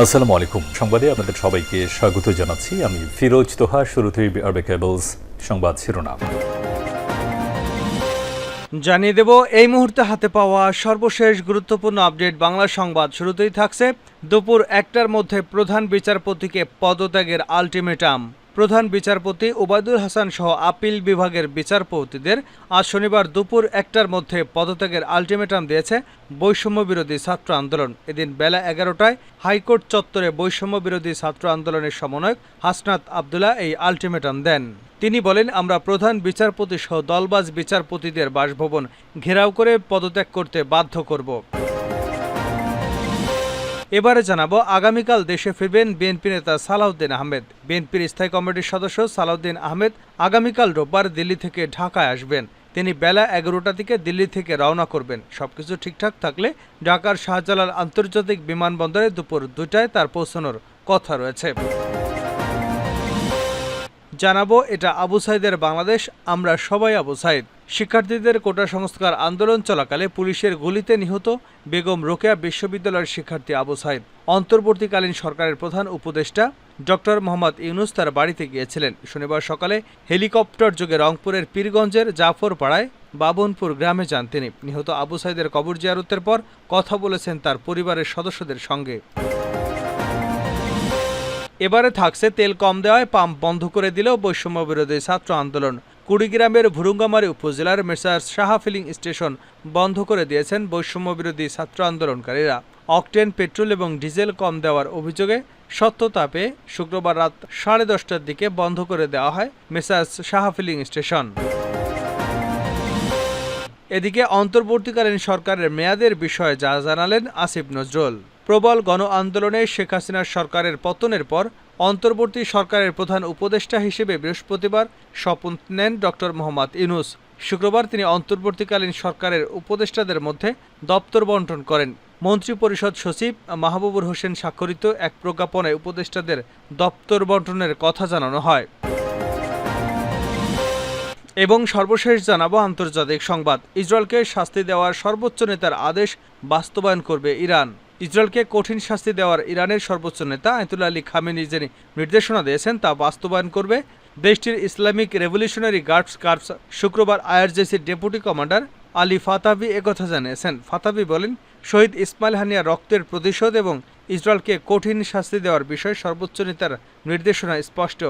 আসসালামু আলাইকুম। সংবাদে আপনাদের সবাইকে স্বাগত জানাচ্ছি। আমি ফিরোজ তোহা, শুরুতেই আরবে কেবলস সংবাদ শিরোনাম। জানিয়ে দেব, এই মুহূর্তে হাতে পাওয়া সর্বশেষ গুরুত্বপূর্ণ আপডেট বাংলা সংবাদ শুরুতেই থাকছে। দুপুর একটার মধ্যে প্রধান বিচারপতিকে পদত্যাগের আলটিমেটাম। প্রধান বিচারপতি ওবায়দুল হাসান সহ আপিল বিভাগের বিচারপতিদের আজ শনিবার দুপুর একটার মধ্যে পদত্যাগের আলটিমেটাম দিয়েছে বৈষম্য বিরোধী ছাত্র আন্দোলন। এদিন বেলা এগারোটায় হাইকোর্ট চত্বরে বৈষম্য বিরোধী ছাত্র আন্দোলনের সমন্বয়ক হাসনাত আবদুল্লাহ এই আলটিমেটাম দেন। তিনি বলেন, আমরা প্রধান বিচারপতি সহ দলবাজ বিচারপতিদের বাসভবন ঘেরাও করে পদত্যাগ করতে বাধ্য করব। এবারে জানাব, আগামীকাল দেশে ফিরবেন বিএনপি নেতা সালাউদ্দিন আহমেদ। বিএনপির স্থায়ী কমিটির সদস্য সালাউদ্দিন আহমেদ আগামীকাল রোববার দিল্লি থেকে ঢাকায় আসবেন। তিনি বেলা এগারোটা থেকে দিল্লি থেকে রওনা করবেন। সবকিছু ঠিকঠাক থাকলে ঢাকার শাহজালাল আন্তর্জাতিক বিমানবন্দরে দুপুর দুটায় তার পৌঁছানোর কথা রয়েছে। জানাব, এটা আবু সাইদের বাংলাদেশ, আমরা সবাই আবু সাইদ। শিক্ষার্থীদের কোটা সংস্কার আন্দোলন চলাকালে পুলিশের গুলিতে নিহত বেগম রোকেয়া বিশ্ববিদ্যালয়ের শিক্ষার্থী আবু সাইদ। অন্তর্বর্তীকালীন সরকারের প্রধান উপদেষ্টা ডক্টর মোহাম্মদ ইউনুস তার বাড়িতে গিয়েছিলেন। শনিবার সকালে হেলিকপ্টার যোগে রংপুরের পীরগঞ্জের জাফর পাড়ায় বাবনপুর গ্রামে যান তিনি। নিহত আবু সাইদের কবর জিয়ারতের পর কথা বলেছেন তার পরিবারের সদস্যদের সঙ্গে। এবারে থাকছে তেল কম দেওয়ায় পাম্প বন্ধ করে দিলেও বৈষম্য বিরোধী ছাত্র আন্দোলন। কুড়িগ্রামের ভুরুঙ্গামারী উপজেলার মেসার্স সাহা ফিলিং স্টেশন বন্ধ করে দিয়েছেন বৈষম্য বিরোধী ছাত্র আন্দোলনকারীরা। অকটেন, পেট্রোল এবং ডিজেল কম দেওয়ার অভিযোগে সত্যতা পেয়ে শুক্রবার রাত সাড়ে দশটার দিকে বন্ধ করে দেওয়া হয় মেসার্স সাহা ফিলিং স্টেশন। এদিকে অন্তর্বর্তীকালীন সরকারের মেয়াদের বিষয়ে যা জানালেন আসিফ নজরুল। প্রবল গণ আন্দোলনে শেখ হাসিনার সরকারের পতনের পর অন্তর্বর্তী সরকারের প্রধান উপদেষ্টা হিসেবে বৃহস্পতিবার শপথ নেন ডক্টর মোহাম্মদ ইনুস শুক্রবার তিনি অন্তর্বর্তীকালীন সরকারের উপদেষ্টাদের মধ্যে দপ্তর বন্টন করেন। মন্ত্রিপরিষদ সচিব মাহবুবুর হোসেন স্বাক্ষরিত এক প্রজ্ঞাপনে উপদেষ্টাদের দপ্তর বন্টনের কথা জানানো হয়। এবং সর্বশেষ জানাব আন্তর্জাতিক সংবাদ। ইসরায়েলকে শাস্তি দেওয়ার সর্বোচ্চ নেতার আদেশ বাস্তবায়ন করবে ইরান। ইসরায়েলকে কঠিন শাস্তি দেওয়ার ইরানের সর্বোচ্চ নেতা আয়তুল্লা আলী খামেনি যে নির্দেশনা দিয়েছেন তা বাস্তবায়ন করবে। দেশটির ইসলামিক রেভলিউশনারি গার্ডস কার্পস শুক্রবার আইআরজেসির ডেপুটি কমান্ডার আলী ফাতাবি একথা জানিয়েছেন। ফাতাবি বলেন, শহীদ ইসমাইল হানিয়া রক্তের প্রতিশোধ এবং ইসরায়েলকে কঠিন শাস্তি দেওয়ার বিষয়ে সর্বোচ্চ নেতার নির্দেশনা স্পষ্ট।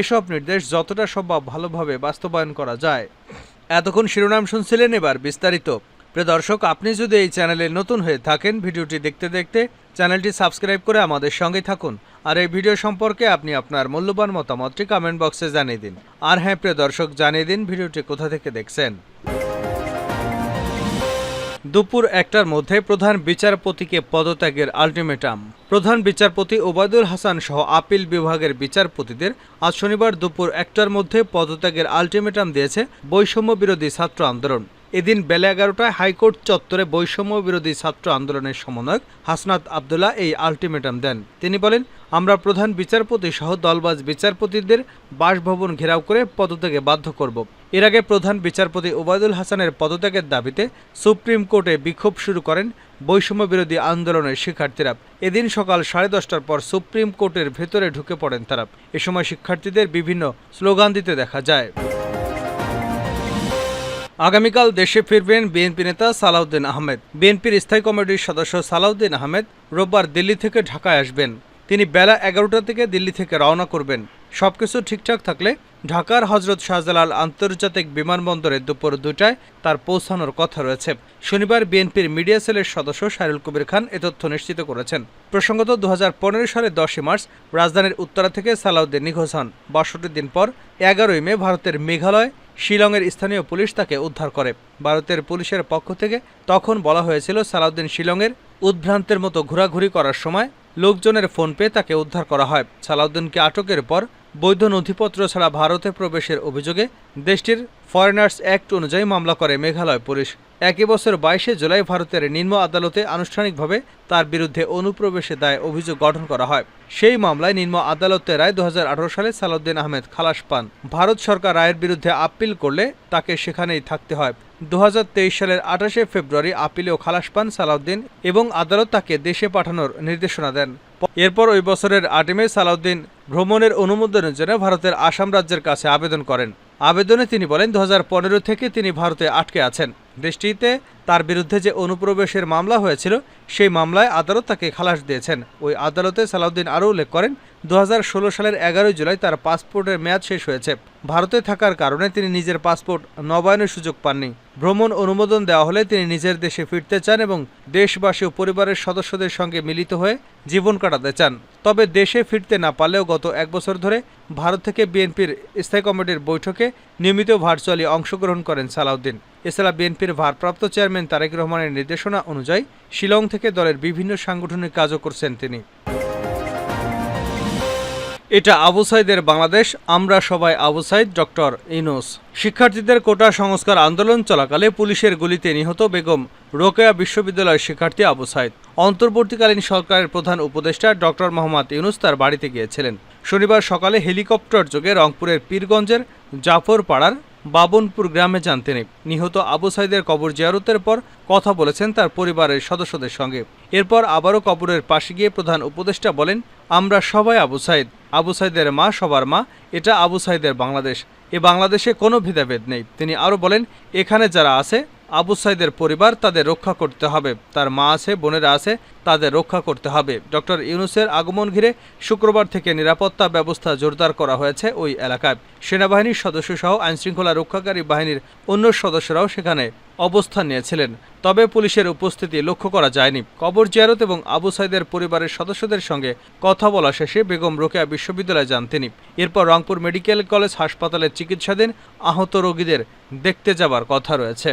এসব নির্দেশ যতটা সম্ভব ভালোভাবে বাস্তবায়ন করা যায়। এতক্ষণ শিরোনাম শুনছিলেন এবার বিস্তারিত। প্রিয় দর্শক, আপনি যদি এই চ্যানেলে নতুন হয়ে থাকেন, ভিডিওটি দেখতে দেখতে চ্যানেলটি সাবস্ক্রাইব করে আমাদের সঙ্গে থাকুন। আর এই ভিডিও সম্পর্কে আপনি আপনার মূল্যবান মতামতটি কমেন্ট বক্সে জানিয়ে দিন। আর হ্যাঁ প্রিয় দর্শক, জানিয়ে দিন ভিডিওটি কোথা থেকে দেখছেন। দুপুর একটার মধ্যে প্রধান বিচারপতিকে পদত্যাগের আলটিমেটাম। প্রধান বিচারপতি ওবায়দুল হাসান সহ আপিল বিভাগের বিচারপতিদের আজ শনিবার দুপুর একটার মধ্যে পদত্যাগের আলটিমেটাম দিয়েছে বৈষম্য বিরোধী ছাত্র আন্দোলন। এদিন বেলা এগারোটায় হাইকোর্ট চত্বরে বৈষম্য বিরোধী ছাত্র আন্দোলনের সমন্বয়ক হাসনাত আবদুল্লাহ এই আলটিমেটাম দেন। তিনি বলেন, আমরা প্রধান বিচারপতি সহ দলবাজ বিচারপতিদের বাসভবন ঘেরাও করে পদত্যাগে বাধ্য করব। এর আগে প্রধান বিচারপতি ওবায়দুল হাসানের পদত্যাগের দাবিতে সুপ্রিম কোর্টে বিক্ষোভ শুরু করেন বৈষম্য বিরোধী আন্দোলনের শিক্ষার্থীরা। এদিন সকাল সাড়ে দশটার পর সুপ্রিম কোর্টের ভেতরে ঢুকে পড়েন তারা। এ সময় শিক্ষার্থীদের বিভিন্ন স্লোগান দিতে দেখা যায়। আগামীকাল দেশে ফিরবেন বিএনপি নেতা সালাউদ্দিন আহমেদ। বিএনপির স্থায়ী কমিটির সদস্য সালাউদ্দিন আহমেদ রোববার দিল্লি থেকে ঢাকায় আসবেন। তিনি বেলা এগারোটা থেকে দিল্লি থেকে রওনা করবেন। সবকিছু ঠিকঠাক থাকলে ঢাকার হজরত শাহজালাল আন্তর্জাতিক বিমানবন্দরে দুপুর দুটায় তার পৌঁছানোর কথা রয়েছে। শনিবার বিএনপির মিডিয়া সেলের সদস্য শাহরুল কবির খান এ তথ্য নিশ্চিত করেছেন। প্রসঙ্গত দু হাজার পনেরো সালের দশই মার্চ রাজধানীর উত্তরা থেকে সালাউদ্দিন নিখোঁজ হন। বাষট্টি দিন পর এগারোই মে ভারতের মেঘালয় শিলংয়ের স্থানীয় পুলিশ তাকে উদ্ধার করে। ভারতের পুলিশের পক্ষ থেকে তখন বলা হয়েছিল, সালাউদ্দিন শিলংয়ের উদ্ভ্রান্তের মতো ঘোরাঘুরি করার সময় লোকজনের ফোন পেয়ে তাকে উদ্ধার করা হয়। সালাউদ্দিনকে আটকের পর বৈধ নথিপত্র ছাড়া ভারতে প্রবেশের অভিযোগে দেশটির ফরেনার্স অ্যাক্ট অনুযায়ী মামলা করে মেঘালয় পুলিশ। একই বছর বাইশে জুলাই ভারতের নিম্ন আদালতে আনুষ্ঠানিকভাবে তার বিরুদ্ধে অনুপ্রবেশে দায় অভিযোগ গঠন করা হয়। সেই মামলায় নিম্ন আদালতের রায় দুহাজার আঠারো সালে সালাউদ্দিন আহমেদ খালাস পান। ভারত সরকার রায়ের বিরুদ্ধে আপিল করলে তাকে সেখানেই থাকতে হয়। দুহাজার তেইশ সালের আঠাশে ফেব্রুয়ারি আপিলেও খালাস পান সালাউদ্দিন এবং আদালত তাকে দেশে পাঠানোর নির্দেশনা দেন। এরপর ওই বছরের আটই মে সালাউদ্দিন ভ্রমণের অনুমোদনের জন্য ভারতের আসাম রাজ্যের কাছে আবেদন করেন। আবেদনে তিনি বলেন, দু হাজার পনেরো থেকে তিনি ভারতে আটকে আছেন। দেশটিতে তার বিরুদ্ধে যে অনুপ্রবেশের মামলা হয়েছিল, সেই মামলায় আদালত তাকে খালাস দিয়েছেন। ওই আদালতে সালাউদ্দিন আরও উল্লেখ করেন দু হাজার ষোলো সালের এগারোই জুলাই তার পাসপোর্টের মেয়াদ শেষ হয়েছে। ভারতে থাকার কারণে তিনি নিজের পাসপোর্ট নবায়নের সুযোগ পাননি। ভ্রমণ অনুমোদন দেওয়া হলে তিনি নিজের দেশে ফিরতে চান এবং দেশবাসী ও পরিবারের সদস্যদের সঙ্গে মিলিত হয়ে জীবন কাটাতে চান। তবে দেশে ফিরতে না পারলেও গত এক বছর ধরে ভারত থেকে বিএনপির স্থায়ী কমিটির বৈঠকে নিয়মিত ভার্চুয়ালি অংশগ্রহণ করেন সালাউদ্দিন। এছাড়া বিএনপির ভারপ্রাপ্ত চেয়ারম্যান তারেক রহমানের নির্দেশনা অনুযায়ী শিলং থেকে দলের বিভিন্ন সাংগঠনিক কাজও করছেন তিনি। এটা আবু সাইদের বাংলাদেশ, আমরা সবাই আবু সাইদ, ডক্টর ইনুস শিক্ষার্থীদের কোটা সংস্কার আন্দোলন চলাকালে পুলিশের গুলিতে নিহত বেগম রোকেয়া বিশ্ববিদ্যালয়ের শিক্ষার্থী আবু সাইদ। অন্তর্বর্তীকালীন সরকারের প্রধান উপদেষ্টা ডক্টর মোহাম্মদ ইউনুস তার বাড়িতে গিয়েছিলেন। শনিবার সকালে হেলিকপ্টার যোগে রংপুরের পীরগঞ্জের জাফরপাড়ার বাবনপুর গ্রামে যান তিনি। নিহত আবু সাইদের কবর জিয়ারতের পর কথা বলেছেন তার পরিবারের সদস্যদের সঙ্গে। এরপর আবারও কবরের পাশে গিয়ে প্রধান উপদেষ্টা বলেন, আমরা সবাই আবু সাইদ। আবু সাইদের মা সবার মা, এটা আবু সাইদের বাংলাদেশ। এ বাংলাদেশে কোনো ভেদাভেদ নেই। তিনি আরও বলেন, এখানে যারা আছে আবু সাইদের পরিবার তাদের রক্ষা করতে হবে। তার মা আছে, বোনেরা আছে, তাদের রক্ষা করতে হবে। ডক্টর ইউনুসের আগমন ঘিরে শুক্রবার থেকে নিরাপত্তা ব্যবস্থা জোরদার করা হয়েছে ওই এলাকায়। সেনাবাহিনীর সদস্যসহ আইনশৃঙ্খলা রক্ষাকারী বাহিনীর অন্য সদস্যরাও সেখানে অবস্থান নিয়েছিলেন। তবে পুলিশের উপস্থিতি লক্ষ্য করা যায়নি। কবর জিয়ারত এবং আবু সাইদের পরিবারের সদস্যদের সঙ্গে কথা বলা শেষে বেগম রোকেয়া বিশ্ববিদ্যালয়ে যান তিনি। এরপর রংপুর মেডিকেল কলেজ হাসপাতালে চিকিৎসাধীন আহত রোগীদের দেখতে যাবার কথা রয়েছে।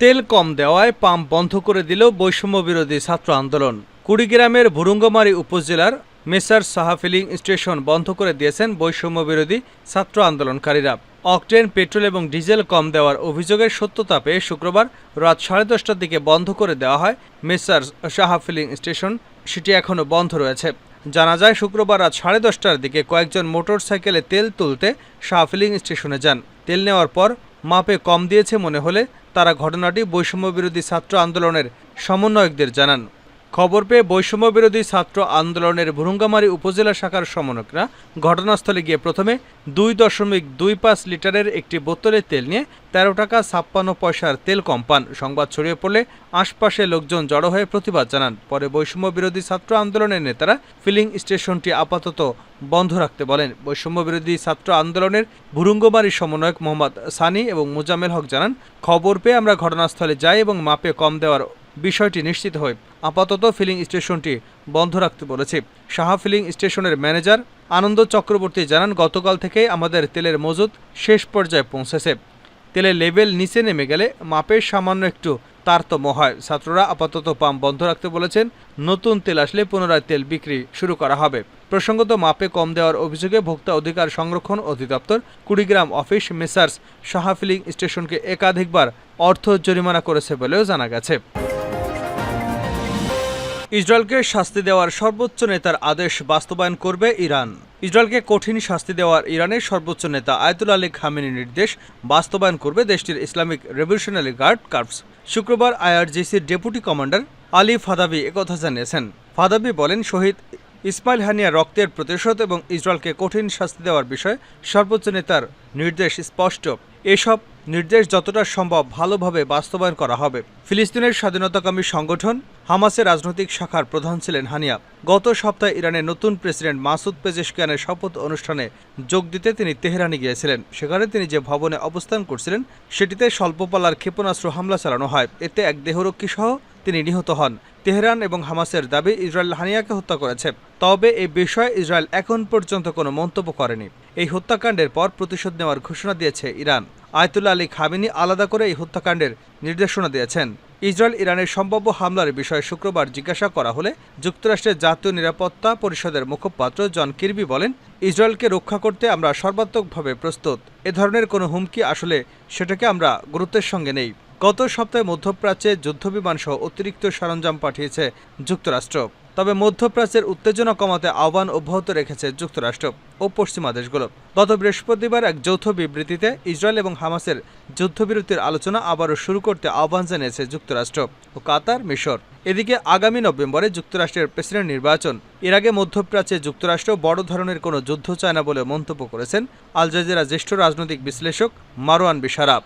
তেল কম দেওয়ায় পাম্প বন্ধ করে দিল বৈষম্য বিরোধী ছাত্র আন্দোলন। কুড়িগ্রামের ভুরুঙ্গমারী উপজেলার মেসার সাহা ফিলিং স্টেশন বন্ধ করে দিয়েছেন বৈষম্য বিরোধী ছাত্র আন্দোলনকারীরা। অকটেন, পেট্রোল এবং ডিজেল কম দেওয়ার অভিযোগের সত্যতা পেয়ে শুক্রবার রাত সাড়ে দশটার দিকে বন্ধ করে দেওয়া হয় মেসার সাহা ফিলিং স্টেশন। সেটি এখনও বন্ধ রয়েছে। জানা যায়, শুক্রবার রাত সাড়ে দশটার দিকে কয়েকজন মোটর সাইকেলে তেল তুলতে শাহ ফিলিং স্টেশনে যান। তেল নেওয়ার পর মাপে কম দিয়েছে মনে হলে তারা ঘটনাটি বৈষম্যবিরোধী ছাত্র আন্দোলনের সমন্বয়কদের জানান। খবর পেয়ে বৈষম্য বিরোধী ছাত্র আন্দোলনের ভুরুঙ্গামারী উপজেলা শাখার সমন্বয়করা ঘটনাস্থলে গিয়ে প্রথমে দুই দশমিক দুই পাঁচ লিটারের একটি বোতলে তেল নিয়ে তেরো টাকা ছাপ্পান্ন পয়সার তেল কম পান। সংবাদ ছড়িয়ে পড়লে আশপাশে লোকজন জড়ো হয়ে প্রতিবাদ জানান। পরে বৈষম্য বিরোধী ছাত্র আন্দোলনের নেতারা ফিলিং স্টেশনটি আপাতত বন্ধ রাখতে বলেন। বৈষম্য বিরোধী ছাত্র আন্দোলনের ভুরুঙ্গমারী সমন্বয়ক মোহাম্মদ সানি এবং মুজাম্মেল হক জানান, খবর পেয়ে আমরা ঘটনাস্থলে যাই এবং মাপে কম দেওয়ার বিষয়টি নিশ্চিত হয় আপাতত ফিলিং স্টেশনটি বন্ধ রাখতে বলেছে। সাহা ফিলিং স্টেশনের ম্যানেজার আনন্দ চক্রবর্তী জানান, গতকাল থেকে আমাদের তেলের মজুদ শেষ পর্যায়ে পৌঁছেছে। তেলের লেভেল নিচে নেমে গেলে মাপের সামান্য একটু তারতম্য হয়। ছাত্ররা আপাতত পাম্প বন্ধ রাখতে বলেছেন, নতুন তেল আসলে পুনরায় তেল বিক্রি শুরু করা হবে। প্রসঙ্গত, মাপে কম দেওয়ার অভিযোগে ভোক্তা অধিকার সংরক্ষণ অধিদপ্তর Kurigram office Messrs Saha filling স্টেশনকে একাধিকবার অর্থ জরিমানা করেছে বলেও জানা গেছে। ইসরায়েলকে শাস্তি দেওয়ার সর্বোচ্চ নেতার আদেশ বাস্তবায়ন করবে ইরান। ইসরায়েলকে কঠিন শাস্তি দেওয়ার ইরানের সর্বোচ্চ নেতা আয়তুল আলী খামেনির নির্দেশ বাস্তবায়ন করবে দেশটির ইসলামিক রেভলিউশনারি গার্ড কার্পস। শুক্রবার আইআরজিসির ডেপুটি কমান্ডার আলী ফাদাবি একথা জানিয়েছেন। ফাদাবি বলেন, শহীদ ইসমাইল হানিয়া রক্তের প্রতিশোধ এবং ইসরায়েলকে কঠিন শাস্তি দেওয়ার বিষয়ে সর্বোচ্চ নেতার নির্দেশ স্পষ্ট। এসব নির্দেশ যতটা সম্ভব ভালোভাবে বাস্তবায়ন করা হবে। ফিলিস্তিনের স্বাধীনতাকামী সংগঠন হামাসের রাজনৈতিক শাখার প্রধান ছিলেন হানিয়া। গত সপ্তাহে ইরানের নতুন প্রেসিডেন্ট মাসুদ পেজেশকিয়ানের শপথ অনুষ্ঠানে যোগ দিতে তিনি তেহরানে গিয়েছিলেন। সেখানে তিনি যে ভবনে অবস্থান করছিলেন, সেটিতে স্বল্পপালার ক্ষেপণাস্ত্র হামলা চালানো হয়। এতে এক দেহরক্ষী সহ তিনি নিহত হন। তেহরান এবং হামাসের দাবি ইসরায়েল হানিয়াকে হত্যা করেছে। তবে এই বিষয়ে ইসরায়েল এখন পর্যন্ত কোনো মন্তব্য করেনি। এই হত্যাকাণ্ডের পর প্রতিশোধ নেওয়ার ঘোষণা দিয়েছে ইরান। আয়তুল্লা আলী খামিনি আলাদা করে এই হত্যাকাণ্ডের নির্দেশনা দিয়েছেন। ইসরায়েল ইরানের সম্ভাব্য হামলার বিষয়ে শুক্রবার জিজ্ঞাসা করা হলে যুক্তরাষ্ট্রের জাতীয় নিরাপত্তা পরিষদের মুখপাত্র জন কিরবি বলেন, ইসরায়েলকে রক্ষা করতে আমরা সর্বাত্মকভাবে প্রস্তুত। এ ধরনের কোনো হুমকি আসলে সেটাকে আমরা গুরুত্বের সঙ্গে নেই। গত সপ্তাহে মধ্যপ্রাচ্যে যুদ্ধবিমান সহ অতিরিক্ত সরঞ্জাম পাঠিয়েছে যুক্তরাষ্ট্র। তবে মধ্যপ্রাচ্যের উত্তেজনা কমাতে আহ্বান অব্যাহত রেখেছে যুক্তরাষ্ট্র ও পশ্চিমা দেশগুলো। গত বৃহস্পতিবার এক যৌথ বিবৃতিতে ইসরায়েল এবং হামাসের যুদ্ধবিরতির আলোচনা আবারও শুরু করতে আহ্বান জানিয়েছে যুক্তরাষ্ট্র ও কাতার মিশর। এদিকে আগামী নভেম্বরে যুক্তরাষ্ট্রের প্রেসিডেন্ট নির্বাচন। এর আগে মধ্যপ্রাচ্যে যুক্তরাষ্ট্র বড় ধরনের কোনো যুদ্ধ চায় না বলে মন্তব্য করেছেন আল জাজিরা জ্যেষ্ঠ রাজনৈতিক বিশ্লেষক মারওয়ান বিশারাব